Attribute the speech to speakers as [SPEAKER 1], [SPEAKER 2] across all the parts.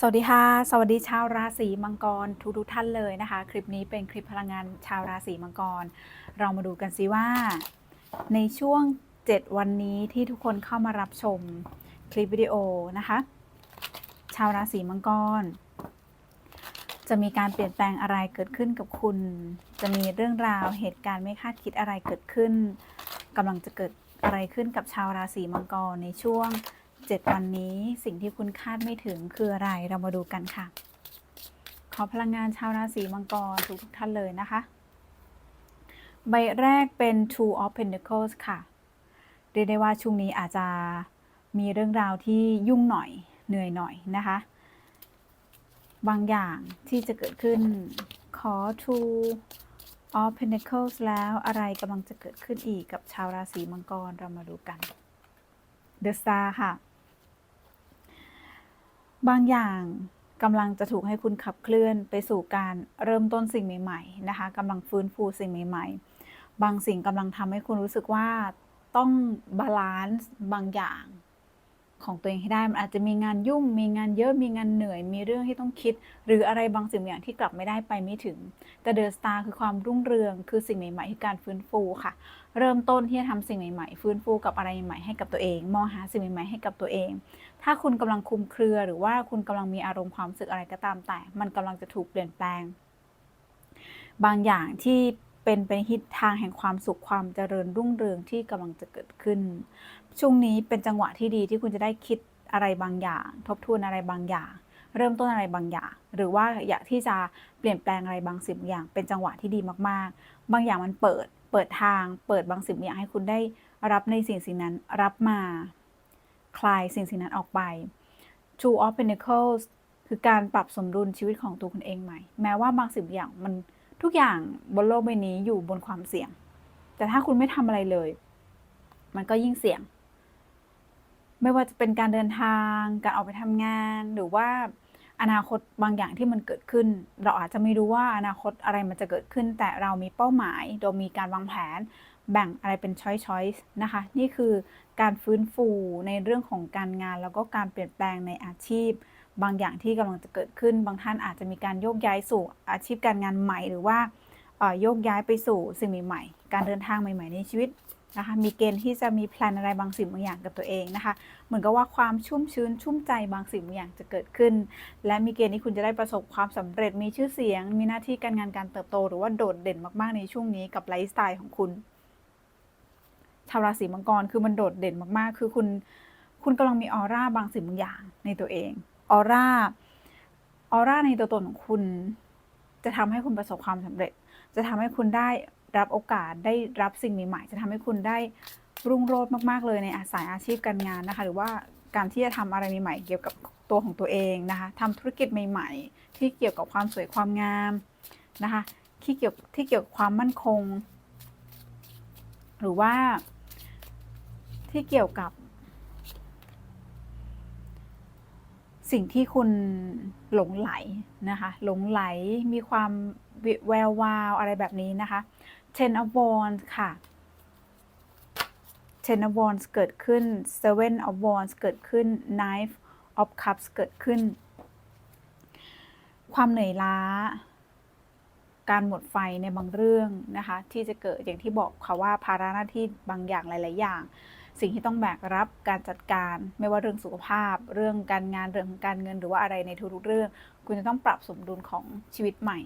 [SPEAKER 1] สวัสดีค่ะ สวัสดีชาวราศีมังกรทุกทุกท่านเลยนะคะ คลิปนี้เป็นคลิปพลังงานชาวราศีมังกร เรามาดูกันสิว่า ในช่วง 7 วันนี้ที่ทุกคนเข้ามารับชมคลิปวิดีโอนะคะ ชาวราศีมังกร จะมีการเปลี่ยนแปลงอะไรเกิดขึ้นกับคุณ จะมีเรื่องราวเหตุการณ์ไม่คาดคิดอะไรเกิดขึ้นกำลังจะเกิดอะไรขึ้นกับชาวราศีมังกรในช่วง 7 วันนี้สิ่งที่คุณคาดไม่ถึงคืออะไรเรามาดูกันค่ะ ขอพลังงานชาวราศีมังกรทุกทุกๆท่านเลยนะคะ ใบแรกเป็น Two of Pentacles ค่ะ เรียกได้ว่าช่วงนี้อาจจะมีเรื่องราวที่ยุ่งหน่อยเหนื่อยหน่อยนะคะ บางอย่างที่จะเกิดขึ้นขอ Two of Pentacles แล้วอะไรกำลังจะเกิดขึ้นอีกกับชาวราศีมังกรเรามาดูกัน The Star ค่ะ บางอย่างกำลังจะถูกให้คุณขับเคลื่อนไปสู่การเริ่มต้นสิ่งใหม่ๆนะคะกำลังฟื้นฟูสิ่งใหม่ ๆ บางสิ่งกำลังทำให้คุณรู้สึกว่าต้องบาลานซ์บางอย่าง ของตัวเองให้ได้มันอาจจะมีงานยุ่ง มีงานเยอะมีงานเหนื่อย มีเรื่องที่ต้องคิด หรืออะไรบางสิ่งบางอย่างที่กลับไม่ได้ไปไม่ถึง แต่เดอะสตาร์คือความรุ่งเรือง คือสิ่งใหม่ๆคือการฟื้นฟูค่ะ เริ่มต้นที่จะทำสิ่งใหม่ๆ ฟื้นฟูกับอะไรใหม่ให้กับตัวเอง มองหาสิ่งใหม่ๆให้กับตัวเอง ถ้าคุณกำลังคุมเครือ หรือว่าคุณกำลังมีอารมณ์ความรู้สึกอะไรก็ตามแต่ มันกำลังจะถูกเปลี่ยนแปลง บางอย่างที่เป็นเป็นทิศทางแห่งความสุขความเจริญรุ่งเรืองที่กำลังจะเกิดขึ้น ช่วงนี้เป็นจังหวะที่ดีที่คุณจะได้คิดอะไรบางอย่าง ทบทวนอะไรบางอย่าง เริ่มต้นอะไรบางอย่าง หรือว่าอยากที่จะเปลี่ยนแปลงอะไรบางสิ่งบางอย่าง เป็นจังหวะที่ดีมากๆ บางอย่างมันเปิด เปิดทาง เปิดบางสิ่งบางอย่างให้คุณได้รับในสิ่งสิ่งนั้น รับมา คลายสิ่งสิ่งนั้นออกไป Two of Pentacles คือการปรับสมดุลชีวิตของตัวคุณเองใหม่ แม้ว่าบางสิ่งบางอย่างมันทุกอย่างบนโลกใบนี้อยู่บนความเสี่ยง แต่ถ้าคุณไม่ทำอะไรเลย มันก็ยิ่งเสี่ยง ไม่ว่าจะเป็นการเดินทาง การออกไปทำงาน หรือว่าอนาคตบางอย่างที่มันเกิดขึ้น เราอาจจะไม่รู้ว่าอนาคตอะไรมันจะเกิดขึ้น แต่เรามีเป้าหมาย เรามีการวางแผน แบ่งอะไรเป็นช้อยช้อยนะคะ นี่คือการฟื้นฟูในเรื่องของการงาน แล้วก็การเปลี่ยนแปลงในอาชีพ บางอย่างที่กำลังจะเกิดขึ้น บางท่านอาจจะมีการโยกย้ายสู่อาชีพการงานใหม่ หรือว่าโยกย้ายไปสู่สิ่งใหม่ๆ การเดินทางใหม่ ๆ ในชีวิต นะคะมีเกณฑ์ที่จะมีแพลนอะไรบางสิ่งบางอย่างกับตัวเองนะคะ เหมือนกับว่าความชุ่มชื้นชุ่มใจบางสิ่งบางอย่างจะเกิดขึ้น และมีเกณฑ์ที่คุณจะได้ประสบความสำเร็จมีชื่อเสียง มีหน้าที่การงานการเติบโต หรือว่าโดดเด่นมากๆในช่วงนี้กับไลฟ์สไตล์ของคุณ ชาวราศีมังกรคือมันโดดเด่นมากๆ คือคุณคุณกำลังมีออร่าบางสิ่งบางอย่างในตัวเองออร่าออร่าในตัวตนของคุณ จะทำให้คุณประสบความสำเร็จ จะทำให้คุณได้รับโอกาสได้รับสิ่งใหม่ๆ จะทำให้คุณได้รุ่งโรจน์มากๆเลยในสายอาชีพการงานนะคะ หรือว่าการที่จะทำอะไรใหม่ๆเกี่ยวกับตัวของตัวเองนะคะทำธุรกิจใหม่ ๆ ที่เกี่ยวกับความสวยความงามนะคะที่เกี่ยวที่เกี่ยวกับความมั่นคง หรือว่าที่เกี่ยวกับ สิ่งที่คุณหลงไหลนะคะ หลงไหลมีความแวววาวอะไรแบบนี้นะคะ Ten of Wands ค่ะ Ten of Wands เกิดขึ้น Seven of Wands เกิดขึ้น Knife of Cups เกิดขึ้น ความเหนื่อยล้า การหมดไฟในบางเรื่องนะคะ ที่จะเกิดอย่างที่บอกค่ะว่าภาระหน้าที่บางอย่างหลาย ๆ อย่าง สิ่งที่ต้องแบกรับการจัดการ ไม่ว่าเรื่องสุขภาพ เรื่องการงานเรื่องของการเงินหรือว่าอะไรในทุกๆเรื่อง คุณจะต้องปรับสมดุลของชีวิตใหม่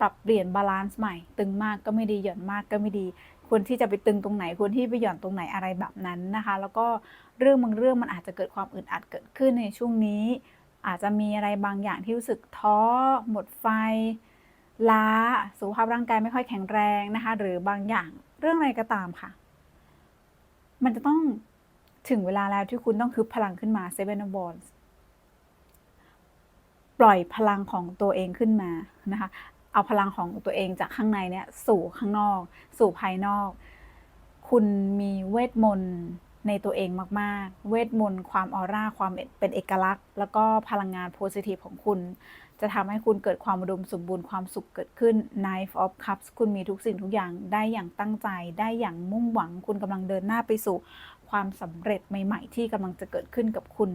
[SPEAKER 1] ปรับเปลี่ยนบาลานซ์ใหม่ ตึงมากก็ไม่ดีหย่อนมากก็ไม่ดีควรที่จะไปตึงตรงไหนควรที่ไปหย่อนตรงไหนอะไรแบบนั้นนะคะ แล้วก็เรื่องบางเรื่องมันอาจจะเกิดความอึดอัดเกิดขึ้นในช่วงนี้ อาจจะมีอะไรบางอย่างที่รู้สึกท้อ หมดไฟ ล้า สุขภาพร่างกายไม่ค่อยแข็งแรงนะคะ หรือบางอย่างเรื่องอะไรก็ตามค่ะ มันจะต้องถึงเวลาแล้วที่คุณต้องฮึบพลังขึ้นมา Seven of Wands ปล่อยพลังของตัวเองขึ้นมานะคะ เอาพลังของตัวเองจากข้างในเนี่ยสู่ข้างนอก สู่ภายนอก คุณมีเวทมนต์ในตัวเองมาก ๆ เวทมนต์ความออร่า ความเป็นเอกลักษณ์ แล้วก็พลังงานโพซิทีฟของคุณ จะทำให้คุณเกิดความอุดมสมบูรณ์ความสุขเกิดขึ้น Knife of Cups คุณมีทุกสิ่งทุกอย่างได้อย่างตั้งใจ ได้อย่างมุ่งหวัง คุณกำลังเดินหน้าไปสู่ ความสำเร็จใหม่ ๆ ที่กำลังจะเกิดขึ้นกับคุณ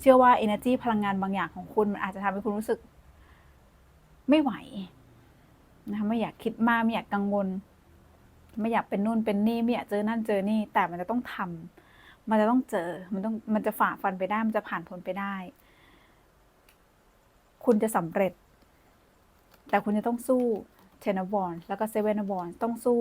[SPEAKER 1] เชื่อว่า energy พลังงานบางอย่างของคุณมันอาจจะทำให้คุณรู้สึก ไม่ไหวนะคะไม่อยากคิดมากไม่อยากกังวล ไม่อยากเป็นนู่นเป็นนี่ไม่อยากเจอนั่นเจอนี่ แต่มันจะต้องทำมันจะต้องเจอ มันต้องมันจะฝ่าฟันไปได้ มันจะผ่านพ้นไปได้ คุณจะสำเร็จ แต่คุณจะต้องสู้เทนบอลแล้วก็เซเว่นบอลต้องสู้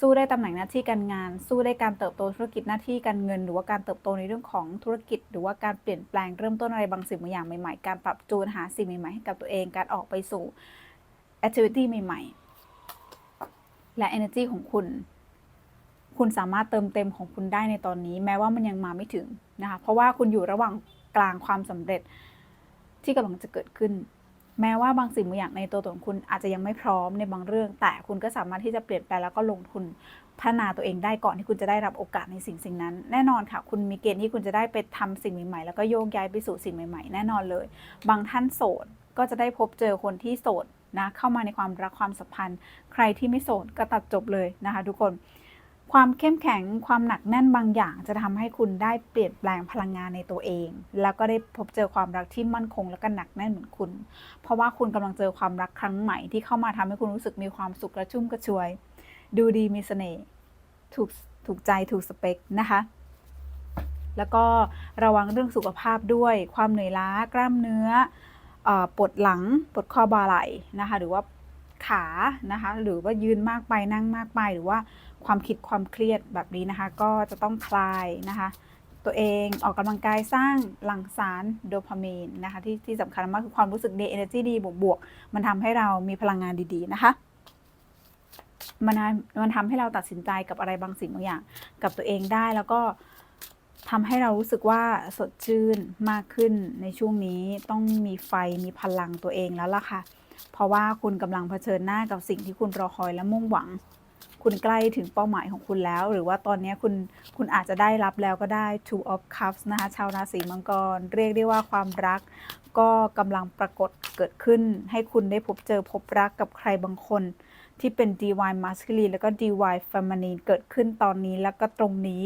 [SPEAKER 1] สู้ได้ตำแหน่งหน้าที่การงาน สู้ได้การเติบโตธุรกิจหน้าที่การเงิน หรือว่าการเติบโตในเรื่องของธุรกิจ หรือว่าการเปลี่ยนแปลงเริ่มต้นอะไรบางสิ่งบางอย่างใหม่ๆ การปรับจูนหาสิ่งใหม่ๆให้กับตัวเอง การออกไปสู่ activity ใหม่ ๆ และ energy ของคุณคุณสามารถเติมเต็มของคุณได้ในตอนนี้ แม้ว่ามันยังมาไม่ถึงนะคะ เพราะว่าคุณอยู่ระหว่างกลางความสำเร็จ ที่กำลังจะเกิดขึ้น แม้ว่าบางสิ่งบางอย่างในตัวตนคุณอาจจะยังไม่พร้อมในบางเรื่อง แต่คุณก็สามารถที่จะเปลี่ยนแปลงแล้วก็ลงทุนพัฒนาตัวเองได้ก่อนที่คุณจะได้รับโอกาสในสิ่งสิ่งนั้น แน่นอนค่ะ คุณมีเกณฑ์ที่คุณจะได้ไปทำสิ่งใหม่ๆ แล้วก็โยกย้ายไปสู่สิ่งใหม่ ๆ แน่นอนเลย บางท่านโสดก็จะได้พบเจอคนที่โสดนะเข้ามาในความรักความสัมพันธ์ ใครที่ไม่โสดก็ตัดจบเลยนะคะ ทุกคน ความเข้มแข็งความหนักแน่นบางอย่าง จะทำให้คุณได้เปลี่ยนแปลงพลังงานในตัวเอง แล้วก็ได้พบเจอความรักที่มั่นคงและก็หนักแน่นเหมือนคุณ เพราะว่าคุณกำลังเจอความรักครั้งใหม่ที่เข้ามาทำให้คุณรู้สึกมีความสุขกระชุ่มกระชวย ดูดีมีเสน่ห์ถูกถูกใจถูกสเปคนะคะแล้วก็ระวังเรื่องสุขภาพด้วย ความเหนื่อยล้ากล้ามเนื้ออปวดหลังปวดคอบ่าไหล่นะคะ หรือว่าขานะคะ หรือว่ายืนมากไปนั่งมากไปหรือว่า ความคิดความเครียดแบบนี้นะคะ ก็จะต้องคลายนะคะ ตัวเองออกกำลังกายสร้างหลั่งสารโดพามีนนะคะที่ที่สำคัญมากคือความรู้สึกดี energy ดีบวกๆมันทำให้เรามีพลังงานดีๆนะคะมันมันทำให้เราตัดสินใจกับอะไรบางสิ่งบางอย่าง กับตัวเองได้แล้วก็ทำให้เรารู้สึกว่าสดชื่นมากขึ้นในช่วงนี้ต้องมีไฟมีพลังตัวเองแล้วล่ะค่ะ เพราะว่าคุณกำลังเผชิญหน้ากับสิ่งที่คุณรอคอยและมุ่งหวัง คุณใกล้ถึงเป้าหมายของคุณแล้ว หรือว่าตอนนี้คุณคุณอาจจะได้รับแล้วก็ได้ two of cups นะคะชาวราศีมังกร เรียกได้ว่าความรักก็กำลังปรากฏเกิดขึ้น ให้คุณได้พบเจอพบรักกับใครบางคน ที่เป็น divine masculine แล้วก็ divine feminine เกิดขึ้นตอนนี้แล้วก็ตรงนี้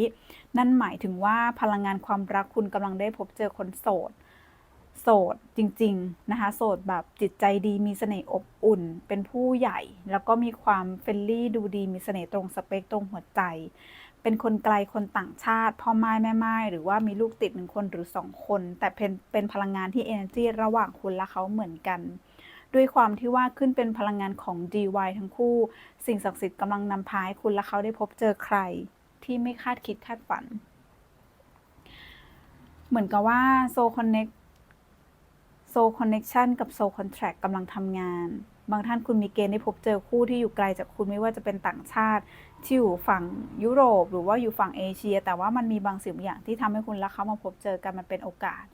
[SPEAKER 1] นั่นหมายถึงว่าพลังงานความรักคุณกำลังได้พบเจอคนโสด โสดจริงๆนะคะโสดแบบจิตใจดีมีเสน่ห์อบอุ่น เป็นผู้ใหญ่ แล้วก็มีความเฟรนลี่ดูดีมีเสน่ห์ตรงสเปคตรงหัวใจ เป็นคนไกลคนต่างชาติพ่อไม้แม่ไม้หรือว่ามีลูกติดหนึ่งคนหรือสองคน แต่เป็นเป็นพลังงานที่ energy ระหว่างคุณและเขาเหมือนกันด้วยความที่ว่าขึ้นเป็นพลังงานของ DY ทั้งคู่ สิ่งศักดิ์สิทธิ์กำลังนำพาให้คุณและเขาได้พบเจอใคร ที่ไม่คาดคิดคาดฝัน เหมือนกับว่าโซคอนเน็ก โซลคอนเน็กชันกับโซลคอนแท c t กำลังทำงาน บางท่านคุณมีเกณฑ์ได้พบเจอคู่ที่อยู่ไกลจากคุณไม่ว่าจะเป็นต่างชาติ ที่อยู่ฝั่งยุโรป หรือว่าอยู่ฝั่งเอเชีย แต่ว่ามันมีบางสิ่งบางอย่างที่ทำให้คุณและเขามาพบเจอกันมันเป็นโอกาส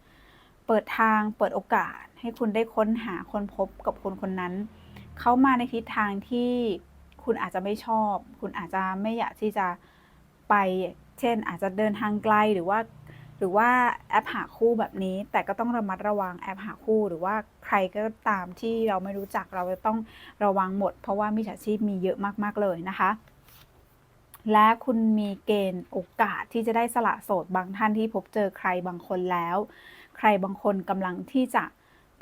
[SPEAKER 1] เปิดทางเปิดโอกาส ให้คุณได้ค้นหาคนพบกับคนคนนั้น เขามาในทิศทางที่คุณอาจจะไม่ชอบ คุณอาจจะไม่อยากที่จะไป เช่นอาจจะเดินทางไกลหรือว่า หรือว่าแอปหาคู่แบบนี้ แต่ก็ต้องระมัดระวังแอปหาคู่ หรือว่าใครก็ตามที่เราไม่รู้จักเราจะต้องระวังหมด เพราะว่ามิจฉาชีพมีเยอะมากๆเลยนะคะ และคุณมีเกณฑ์โอกาสที่จะได้สละโสดบางท่านที่พบเจอใครบางคนแล้ว ใครบางคนกำลังที่จะ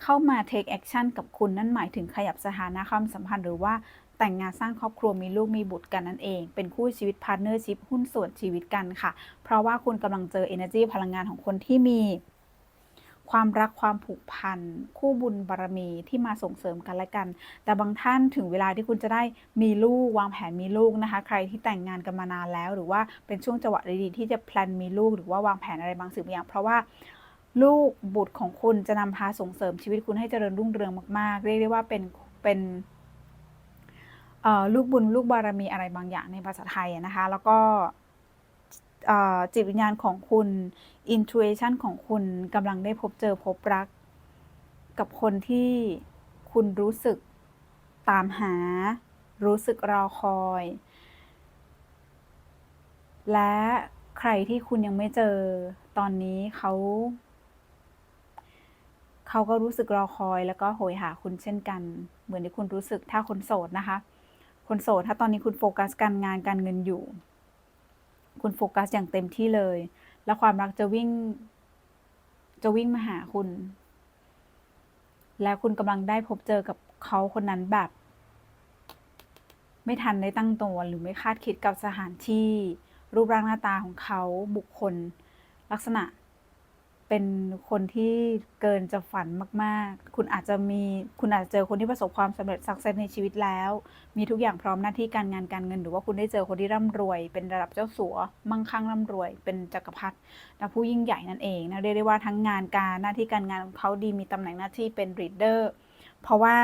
[SPEAKER 1] เข้ามา take action กับคุณนั่นหมายถึงขยับสถานะความสัมพันธ์หรือว่า แต่งงานสร้างครอบครัวมีลูกมีบุตรกันนั่นเอง เป็นคู่ชีวิตพาร์ทเนอร์ชิพหุ้นส่วนชีวิตกันค่ะ เพราะว่าคุณกำลังเจอ energy พลังงานของคนที่มี ความรักความผูกพัน คู่บุญบารมีที่มาส่งเสริมกันและกัน แต่บางท่านถึงเวลาที่คุณจะได้มีลูกวางแผนมีลูกนะคะ ใครที่แต่งงานกันมานานแล้ว หรือว่าเป็นช่วงจังหวะดีๆที่จะแพลนมีลูกหรือว่าวางแผนอะไรบางสิ่งบางอย่าง เพราะว่าลูกบุตรของคุณจะนำพาส่งเสริมชีวิตคุณให้เจริญรุ่งเรืองมากๆ เรียกได้ว่าเป็นเป็น ลูกบุญลูกบารมีอะไรบางอย่างในภาษาไทยนะคะ แล้วก็จิตวิญญาณของคุณ intuition ของคุณกำลังได้พบเจอพบรัก กับคนที่คุณรู้สึกตามหา รู้สึกรอคอย และใครที่คุณยังไม่เจอตอนนี้เขาเขาก็รู้สึกรอคอย แล้วก็โหยหาคุณเช่นกัน เหมือนที่คุณรู้สึกถ้าคนโสดนะคะ คนโสดถ้าตอนนี้คุณโฟกัสการงานการเงินอยู่ คุณโฟกัสอย่างเต็มที่เลย แล้วความรักจะวิ่ง จะวิ่งมาหาคุณ และคุณกำลังได้พบเจอกับเขาคนนั้นแบบ ไม่ทันได้ตั้งตัวหรือไม่คาดคิดกับสถานที่ รูปร่างหน้าตาของเขาบุคคล ลักษณะ เป็นคนที่เกินจะฝันมาก ๆ คุณอาจจะมีคุณอาจจะเจอคนที่ประสบความสำเร็จสักเซสในชีวิตแล้ว มีทุกอย่างพร้อมหน้าที่การงานการเงิน หรือว่าคุณได้เจอคนที่ร่ำรวย เป็นระดับเจ้าสัว มั่งคั่งร่ำรวย เป็นจักรพรรดิและผู้ยิ่งใหญ่นั่นเองนะเรียกได้ว่าทั้งงานการหน้าที่การงานของเขาดีมีตำแหน่งหน้าที่เป็น leader เพราะว่า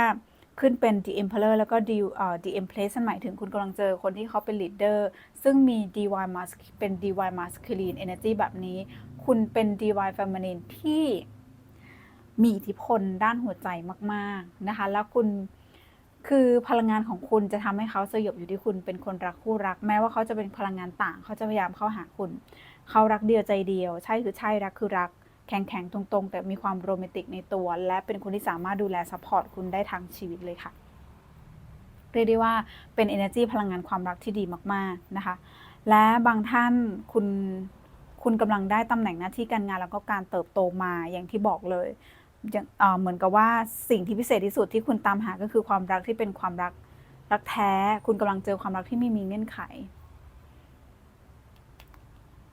[SPEAKER 1] ขึ้นเป็น the emperor แล้วก็ the เอ่อ the empress นั่นหมายถึงคุณกำลังเจอคนที่เขาเป็น leader ซึ่งมี divine mas เป็น divine masculine energy แบบนี้ คุณเป็น divine feminine ที่มีอิทธิพลด้านหัวใจมาก ๆ นะคะ แล้วคุณคือพลังงานของคุณจะทำให้เขาสยบอยู่ที่คุณเป็นคนรักคู่รัก แม้ว่าเขาจะเป็นพลังงานต่าง เขาจะพยายามเข้าหาคุณ เขารักเดียวใจเดียว ใช่คือใช่รักคือรัก แข็งแข็งๆตรงๆ แต่มีความโรแมนติกในตัว และเป็นคนที่สามารถดูแลซัพพอร์ตคุณได้ทั้งชีวิตเลยค่ะ เรียกได้ว่าเป็น energy พลังงานความรักที่ดีมาก ๆ นะคะ และบางท่านคุณ คุณกำลังได้ตำแหน่งหน้าที่การงานแล้วก็การเติบโตมาอย่างที่บอกเลยอย่างเหมือนกับว่าสิ่งที่พิเศษที่สุดที่คุณตามหาก็คือความรักที่เป็นความรักรักแท้ คุณกำลังเจอความรักที่ไม่มีเงื่อนไข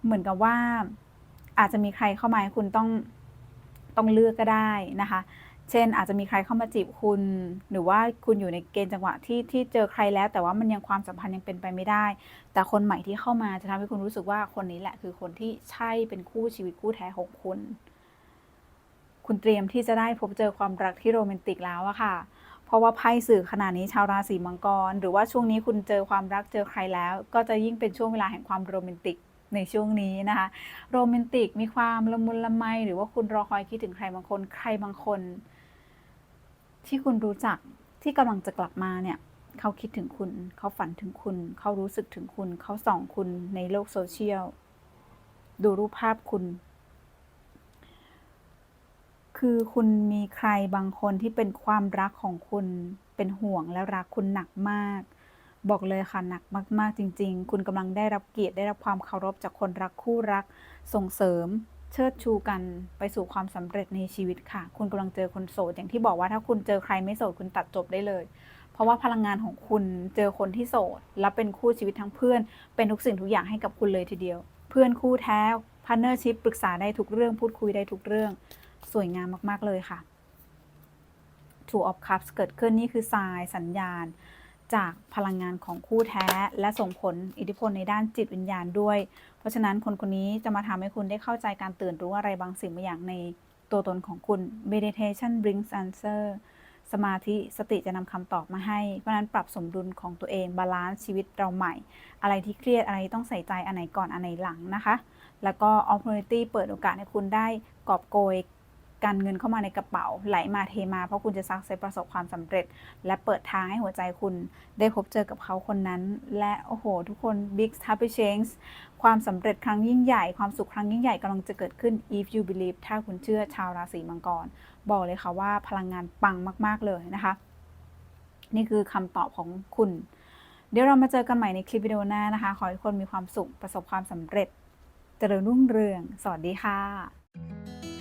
[SPEAKER 1] เหมือนกับว่าอาจจะมีใครเข้ามาให้คุณต้องต้องเลือกก็ได้นะคะ เช่น อาจจะมีใครเข้ามาจีบคุณ หรือว่าคุณอยู่ในเกณฑ์จังหวะที่ที่เจอใครแล้ว แต่ว่ามันยังความสัมพันธ์ยังเป็นไปไม่ได้ แต่คนใหม่ที่เข้ามาจะทำให้คุณรู้สึกว่าคนนี้แหละคือคนที่ใช่เป็นคู่ชีวิตคู่แท้ของคุณ คุณเตรียมที่จะได้พบเจอความรักที่โรแมนติกแล้วอะค่ะ เพราะว่าไพ่สื่อขนาดนี้ชาวราศีมังกร หรือว่าช่วงนี้คุณเจอความรักเจอใครแล้ว ก็จะยิ่งเป็นช่วงเวลาแห่งความโรแมนติกในช่วงนี้นะคะโรแมนติกมีความละมุนละไม หรือว่าคุณรอคอยคิดถึงใครบางคน ใครบางคน ที่คุณรู้จักที่กำลังจะกลับมาเนี่ยเขาคิดถึงคุณ เขาฝันถึงคุณ เขารู้สึกถึงคุณ เขาส่องคุณในโลกโซเชียล ดูรูปภาพคุณ คือคุณมีใครบางคนที่เป็นความรักของคุณ เป็นห่วงและรักคุณหนักมาก บอกเลยค่ะหนักมาก ๆ จริง ๆ คุณกำลังได้รับเกียรติได้รับความเคารพจากคนรักคู่รักส่งเสริม เชิดชูกันไปสู่ความสำเร็จในชีวิตค่ะ คุณกำลังเจอคนโสดอย่างที่บอกว่าถ้าคุณเจอใครไม่โสดคุณตัดจบได้เลย เพราะว่าพลังงานของคุณเจอคนที่โสด และเป็นคู่ชีวิตทั้งเพื่อน เป็นทุกสิ่งทุกอย่างให้กับคุณเลยทีเดียว เพื่อนคู่แท้พาร์เนอร์ชิพปรึกษาได้ทุกเรื่องพูดคุยได้ทุกเรื่อง สวยงามมาก ๆ เลยค่ะ Two of Cups เกิดขึ้นนี่คือทรายสัญญาณ จากพลังงานของคู่แท้ และส่งผลอิทธิพลในด้านจิตวิญญาณด้วย เพราะฉะนั้นคนคนนี้จะมาทำให้คุณได้เข้าใจการตื่นรู้อะไรบางสิ่งบางอย่างในตัวตนของคุณ meditation brings answer สมาธิสติจะนำคำตอบมาให้ เพราะฉะนั้นปรับสมดุลของตัวเองบาลานซ์ชีวิตเราใหม่ อะไรที่เครียดอะไรต้องใส่ใจอันไหนก่อนอันไหนหลังนะคะ แล้วก็ opportunity เปิดโอกาสให้คุณได้กอบโกย การเงินเข้ามาในกระเป๋าไหลมาเทมา เพราะคุณจะซักเซประสบความสำเร็จ และเปิดทางให้หัวใจคุณได้พบเจอกับเขาคนนั้น และโอ้โห ทุกคน big happy change ความสำเร็จครั้งยิ่งใหญ่ความสุขครั้งยิ่งใหญ่กำลังจะเกิดขึ้น if you believe ถ้าคุณเชื่อชาวราศีมังกร บอกเลยค่ะว่าพลังงานปังมาก ๆ เลยนะคะ นี่คือคำตอบของคุณ เดี๋ยวเรามาเจอกันใหม่ในคลิปวิดีโอหน้านะคะ ขอให้ทุกคนมีความสุขประสบความสำเร็จ เจริญรุ่งเรือง สวัสดีค่ะ